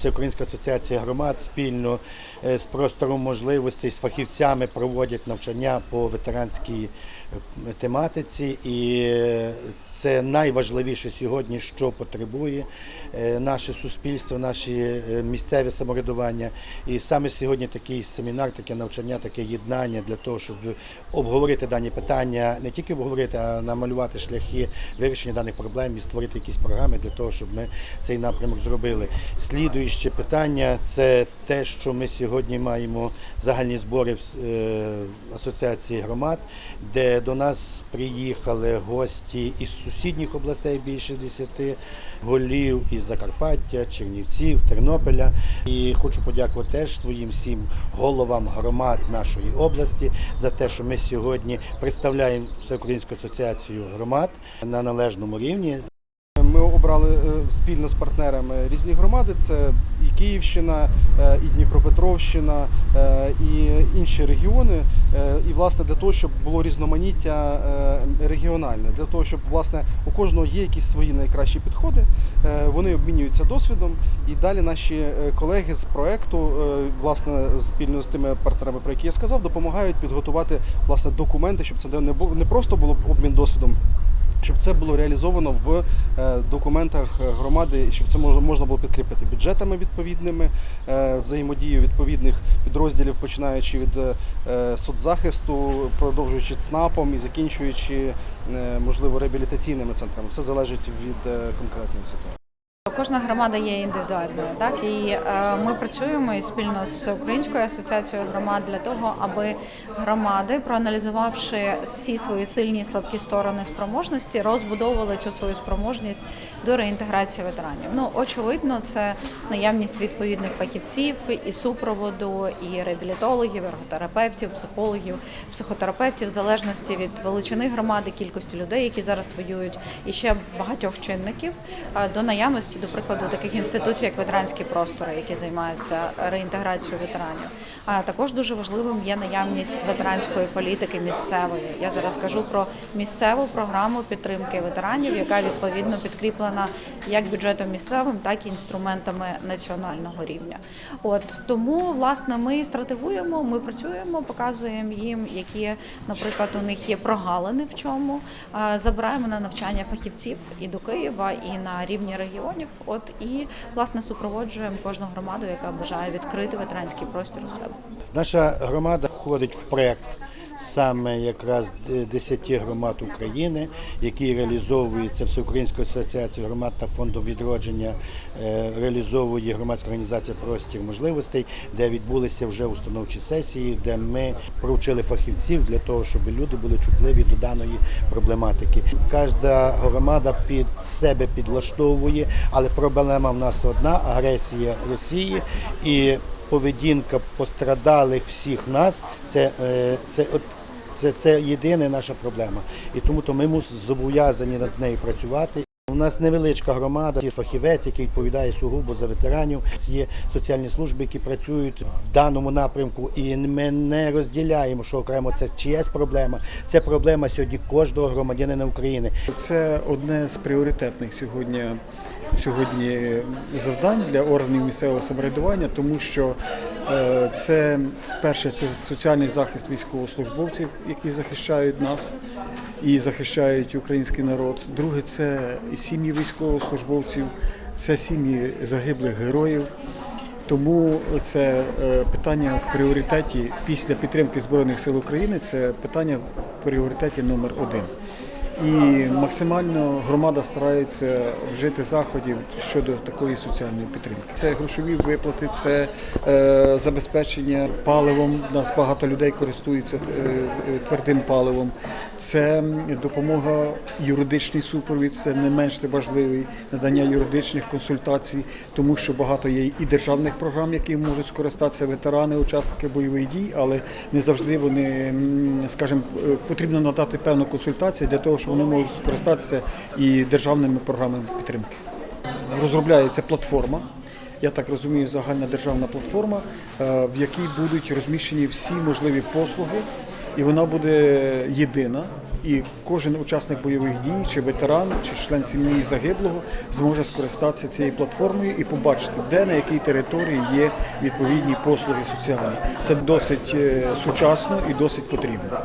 Всеукраїнська асоціація громад спільно е, з простором можливостей з фахівцями проводять навчання по ветеранській тематиці, і це найважливіше сьогодні, що потребує е, наше суспільство, наші е, місцеве самоврядування. І саме сьогодні такий семінар, таке навчання, таке єднання для того, щоб обговорити дані питання, не тільки обговорити, а намалювати шляхи вирішення даних проблем і створити якісь програми для того, щоб ми цей напрямок зробили. Слідуюче питання це те, що ми сьогодні маємо загальні збори е, асоціації громад, де до нас приїхали гості із сусідніх областей більше 10 голів із Закарпаття, Чернівців, Тернополя. І хочу подякувати теж своїм всім головам громад нашої області за те, що ми сьогодні представляємо Всеукраїнську асоціацію громад на належному рівні. Обрали е, спільно з партнерами різні громади. Це і Київщина, е, і Дніпропетровщина, е, і інші регіони. І власне для того, щоб було різноманіття регіональне, для того, щоб власне у кожного є якісь свої найкращі підходи. Вони обмінюються досвідом, і далі наші колеги з проекту, власне, спільно з тими партнерами, про які я сказав, допомагають підготувати власне документи, щоб це не було не просто було обмін досвідом щоб це було реалізовано в е, документах е, громади, і щоб це мож- можна було підкріпити бюджетами відповідними, взаємодію взаємодією відповідних підрозділів, починаючи від е, соцзахисту, продовжуючи ЦНАПом і закінчуючи е, можливо реабілітаційними центрами. Все залежить від е, конкретної ситуації. Кожна громада є індивідуальною, так і е, ми працюємо і спільно з Українською асоціацією громад для того, аби громади, проаналізувавши всі свої сильні і слабкі сторони спроможності, розбудовували цю свою спроможність до реінтеграції ветеранів. Ну очевидно, це наявність відповідних фахівців і супроводу, і реабілітологів, ерготерапевтів, психологів, психотерапевтів, в залежності від величини громади, кількості людей, які зараз воюють, і ще багатьох чинників е, до наявності, до прикладу, таких інституцій, як ветеранські простори, які займаються реінтеграцією ветеранів. А також дуже важливим є наявність ветеранської політики місцевої. Я зараз кажу про місцеву програму підтримки ветеранів, яка відповідно підкріплена як бюджетом місцевим, так і інструментами національного рівня. От тому, власне, ми стратегуємо, ми працюємо, показуємо їм, які, наприклад, у них є прогалини в чому. Забираємо на навчання фахівців і до Києва, і на рівні регіонів. От і власне супроводжуємо кожну громаду, яка бажає відкрити ветеранський простір у себе. Наша громада входить в проект саме якраз 10 громад України, який реалізовується Всеукраїнською асоціацією громад та фондом відродження, е, реалізовує громадська організація Простір можливостей, де відбулися вже установчі сесії, де ми провчили фахівців для того, щоб люди були чутливі до даної проблематики. Кожна громада під себе підлаштовує, але проблема в нас одна агресія Росії і поведінка пострадалих всіх нас це, е, це, це, це єдина наша проблема. І тому то ми мус зобов'язані над нею працювати. У нас невеличка громада, є фахівець, який відповідає сугубо за ветеранів. Є соціальні служби, які працюють в даному напрямку, і ми не розділяємо, що окремо це чиясь проблема. Це проблема сьогодні кожного громадянина України. Це одне з пріоритетних сьогодні, сьогодні завдань для органів місцевого самоврядування, тому що е, це перше це соціальний захист військовослужбовців, які захищають нас і захищають український народ. Друге це сім'ї військовослужбовців, це сім'ї загиблих героїв. Тому це е, питання в пріоритеті після підтримки Збройних сил України. Це питання в пріоритеті номер один. І максимально громада старається вжити заходів щодо такої соціальної підтримки. Це грошові виплати, це е, забезпечення паливом. У нас багато людей користуються е, твердим паливом. Це допомога юридичний супровід, це не менш важливий надання юридичних консультацій, тому що багато є і державних програм, які можуть скористатися ветерани, учасники бойових дій, але не завжди вони, скажімо, е, потрібно надати певну консультацію для того, щоб вони можуть скористатися і державними програмами підтримки. Розробляється платформа. Я так розумію, загальна державна платформа, е, в якій будуть розміщені всі можливі послуги, і вона буде єдина і кожен учасник бойових дій, чи ветеран, чи член сім'ї загиблого зможе скористатися цією платформою і побачити, де на якій території є відповідні послуги соціальні. Це досить е, сучасно і досить потрібно.